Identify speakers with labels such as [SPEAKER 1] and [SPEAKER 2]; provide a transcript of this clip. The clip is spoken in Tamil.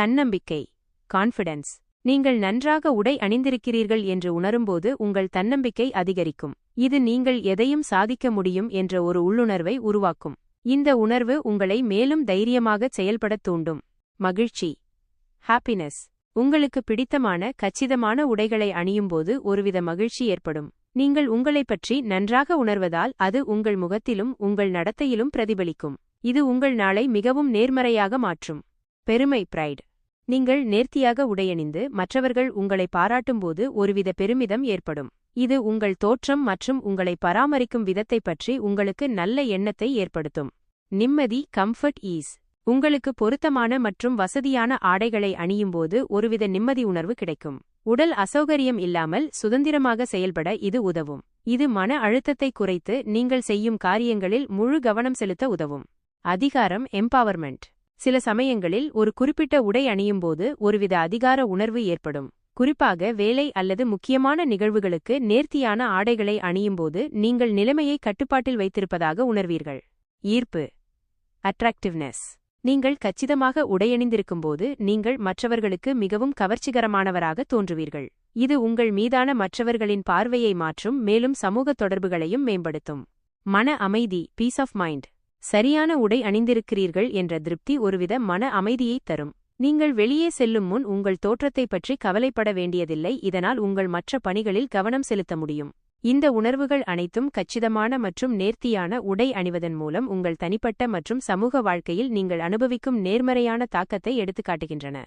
[SPEAKER 1] தன்னம்பிக்கை கான்ஃபிடன்ஸ் நீங்கள் நன்றாக உடை அணிந்திருக்கிறீர்கள் என்று உணரும்போது உங்கள் தன்னம்பிக்கை அதிகரிக்கும். இது நீங்கள் எதையும் சாதிக்க முடியும் என்ற ஒரு உள்ளுணர்வை உருவாக்கும். இந்த உணர்வு உங்களை மேலும் தைரியமாக செயல்படத் தூண்டும். மகிழ்ச்சி. ஹாப்பினஸ் உங்களுக்கு பிடித்தமான கச்சிதமான உடைகளை அணியும்போது ஒருவித மகிழ்ச்சி ஏற்படும். நீங்கள் உங்களைப் பற்றி நன்றாக உணர்வதால் அது உங்கள் முகத்திலும் உங்கள் நடத்தையிலும் பிரதிபலிக்கும். இது உங்கள் நாளை மிகவும் நேர்மறையாக மாற்றும். பெருமை பிரைட் நீங்கள் நேர்த்தியாக உடையணிந்து மற்றவர்கள் உங்களை பாராட்டும்போது ஒருவித பெருமிதம் ஏற்படும். இது உங்கள் தோற்றம் மற்றும் உங்களை பராமரிக்கும் விதத்தைப் பற்றி உங்களுக்கு நல்ல எண்ணத்தை ஏற்படுத்தும். நிம்மதி கம்ஃபர்ட் ஈஸ் உங்களுக்கு பொருத்தமான மற்றும் வசதியான ஆடைகளை அணியும்போது ஒருவித நிம்மதி உணர்வு கிடைக்கும். உடல் அசௌகரியம் இல்லாமல் சுதந்திரமாக செயல்பட இது உதவும். இது மன அழுத்தத்தை குறைத்து நீங்கள் செய்யும் காரியங்களில் முழு கவனம் செலுத்த உதவும். அதிகாரம் எம்பவர்மெண்ட் சில சமயங்களில் ஒரு குறிப்பிட்ட உடை அணியும்போது ஒருவித அதிகார உணர்வு ஏற்படும். குறிப்பாக வேலை அல்லது முக்கியமான நிகழ்வுகளுக்கு நேர்த்தியான ஆடைகளை அணியும்போது நீங்கள் நிலைமையை கட்டுப்பாட்டில் வைத்திருப்பதாக உணர்வீர்கள். ஈர்ப்பு. அட்ராக்டிவ்னஸ் நீங்கள் கச்சிதமாக உடையணிந்திருக்கும்போது நீங்கள் மற்றவர்களுக்கு மிகவும் கவர்ச்சிகரமானவராக தோன்றுவீர்கள். இது உங்கள் மீதான மற்றவர்களின் பார்வையை மாற்றும் மேலும் சமூக தொடர்புகளையும் மேம்படுத்தும். மன அமைதி பீஸ் ஆஃப் மைண்ட் சரியான உடை அணிந்திருக்கிறீர்கள் என்ற திருப்தி ஒருவித மன அமைதியைத் தரும். நீங்கள் வெளியே செல்லும் முன் உங்கள் தோற்றத்தைப் பற்றி கவலைப்பட வேண்டியதில்லை இதனால் உங்கள் மற்ற பணிகளில் கவனம் செலுத்த முடியும். இந்த உணர்வுகள் அனைத்தும் கச்சிதமான மற்றும் நேர்த்தியான உடை அணிவதன் மூலம் உங்கள் தனிப்பட்ட மற்றும் சமூக வாழ்க்கையில் நீங்கள் அனுபவிக்கும் நேர்மறையான தாக்கத்தை எடுத்துக்காட்டுகின்றன.